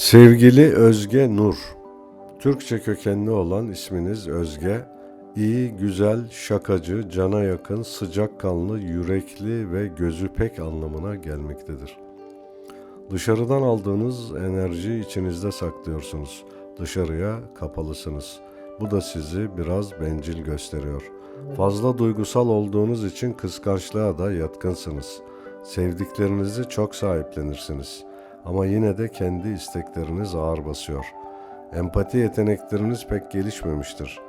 Sevgili Özge Nur, Türkçe kökenli olan isminiz Özge, iyi, güzel, şakacı, cana yakın, sıcakkanlı, yürekli ve gözü pek anlamına gelmektedir. Dışarıdan aldığınız enerji içinizde saklıyorsunuz. Dışarıya kapalısınız. Bu da sizi biraz bencil gösteriyor. Fazla duygusal olduğunuz için kıskançlığa da yatkınsınız. Sevdiklerinizi çok sahiplenirsiniz. Ama yine de kendi istekleriniz ağır basıyor. Empati yetenekleriniz pek gelişmemiştir.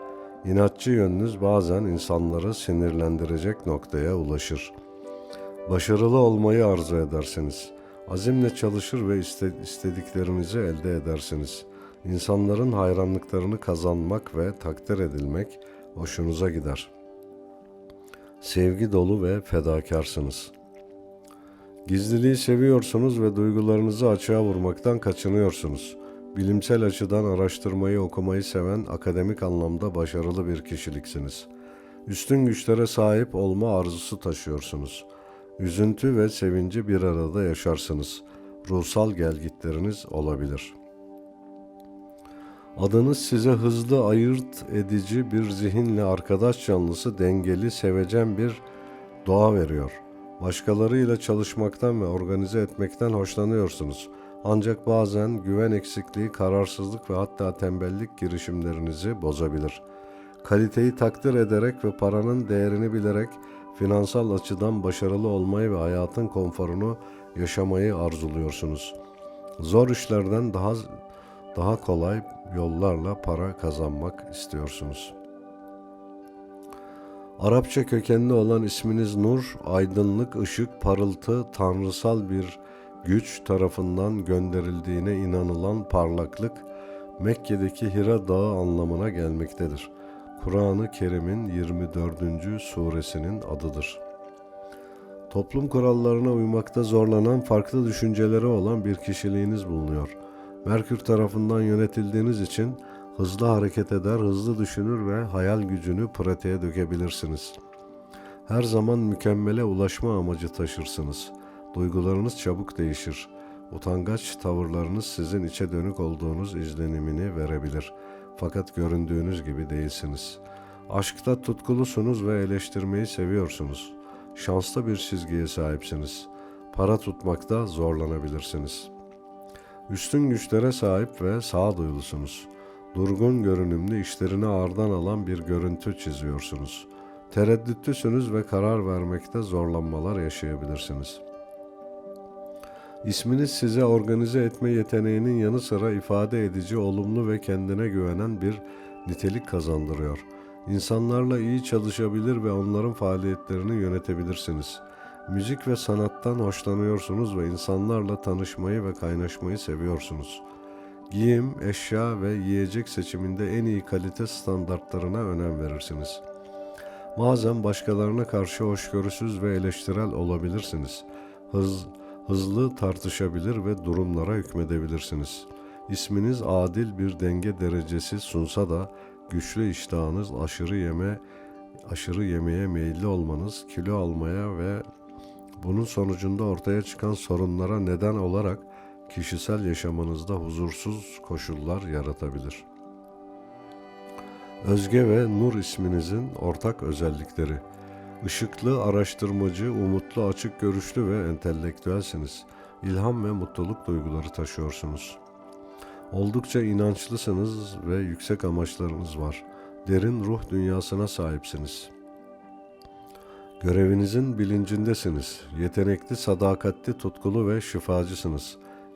İnatçı yönünüz bazen insanları sinirlendirecek noktaya ulaşır. Başarılı olmayı arzu edersiniz. Azimle çalışır ve iste- istediklerinizi elde edersiniz. İnsanların hayranlıklarını kazanmak ve takdir edilmek hoşunuza gider. Sevgi dolu ve fedakarsınız. Gizliliği seviyorsunuz ve duygularınızı açığa vurmaktan kaçınıyorsunuz. Bilimsel açıdan araştırmayı okumayı seven akademik anlamda başarılı bir kişiliksiniz. Üstün güçlere sahip olma arzusu taşıyorsunuz. Üzüntü ve sevinci bir arada yaşarsınız. Ruhsal gelgitleriniz olabilir. Adınız size hızlı ayırt edici bir zihinle arkadaş canlısı dengeli, sevecen bir doğa veriyor. Başkalarıyla çalışmaktan ve organize etmekten hoşlanıyorsunuz. Ancak bazen güven eksikliği, kararsızlık ve hatta tembellik girişimlerinizi bozabilir. Kaliteyi takdir ederek ve paranın değerini bilerek finansal açıdan başarılı olmayı ve hayatın konforunu yaşamayı arzuluyorsunuz. Zor işlerden daha daha kolay yollarla para kazanmak istiyorsunuz. Arapça kökenli olan isminiz Nur, aydınlık, ışık, parıltı, tanrısal bir güç tarafından gönderildiğine inanılan parlaklık, Mekke'deki Hira Dağı anlamına gelmektedir. Kur'an-ı Kerim'in 24. suresinin adıdır. Toplum kurallarına uymakta zorlanan farklı düşünceleri olan bir kişiliğiniz bulunuyor. Merkür tarafından yönetildiğiniz için hızlı hareket eder, hızlı düşünür ve hayal gücünü pratiğe dökebilirsiniz. Her zaman mükemmele ulaşma amacı taşırsınız. Duygularınız çabuk değişir. Utangaç tavırlarınız sizin içe dönük olduğunuz izlenimini verebilir. Fakat göründüğünüz gibi değilsiniz. Aşkta tutkulusunuz ve eleştirmeyi seviyorsunuz. Şanslı bir çizgiye sahipsiniz. Para tutmakta zorlanabilirsiniz. Üstün güçlere sahip ve sağduyulusunuz. Durgun görünümlü işlerini ağırdan alan bir görüntü çiziyorsunuz. Tereddütlüsünüz ve karar vermekte zorlanmalar yaşayabilirsiniz. İsminiz size organize etme yeteneğinin yanı sıra ifade edici, olumlu ve kendine güvenen bir nitelik kazandırıyor. İnsanlarla iyi çalışabilir ve onların faaliyetlerini yönetebilirsiniz. Müzik ve sanattan hoşlanıyorsunuz ve insanlarla tanışmayı ve kaynaşmayı seviyorsunuz. Giyim, eşya ve yiyecek seçiminde en iyi kalite standartlarına önem verirsiniz. Bazen başkalarına karşı hoşgörüsüz ve eleştirel olabilirsiniz. Hız, hızlı tartışabilir ve durumlara hükmedebilirsiniz. İsminiz adil bir denge derecesi sunsa da güçlü iştahınız aşırı yeme aşırı yemeye meyilli olmanız, kilo almaya ve bunun sonucunda ortaya çıkan sorunlara neden olarak kişisel yaşamınızda huzursuz koşullar yaratabilir. Özge ve Nur isminizin ortak özellikleri. Işıklı, araştırmacı, umutlu, açık görüşlü ve entelektüelsiniz. İlham ve mutluluk duyguları taşıyorsunuz. Oldukça inançlısınız ve yüksek amaçlarınız var. Derin ruh dünyasına sahipsiniz. Görevinizin bilincindesiniz. Yetenekli, sadakatli, tutkulu ve şifacısınız.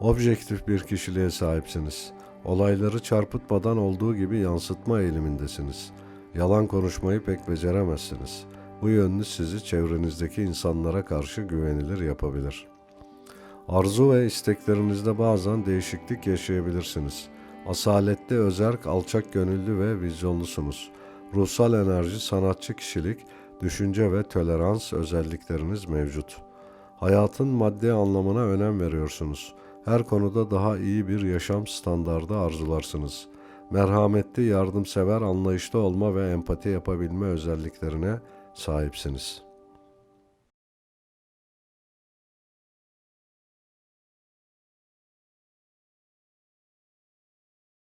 Objektif bir kişiliğe sahipsiniz. Olayları çarpıtmadan olduğu gibi yansıtma eğilimindesiniz. Yalan konuşmayı pek beceremezsiniz. Bu yönünüz sizi çevrenizdeki insanlara karşı güvenilir yapabilir. Arzu ve isteklerinizde bazen değişiklik yaşayabilirsiniz. Asaletli, özerk, alçak gönüllü ve vizyonlusunuz. Ruhsal enerji, sanatçı kişilik, düşünce ve tolerans özellikleriniz mevcut. Hayatın maddi anlamına önem veriyorsunuz. Her konuda daha iyi bir yaşam standardı arzularsınız. Merhametli, yardımsever, anlayışlı olma ve empati yapabilme özelliklerine sahipsiniz.''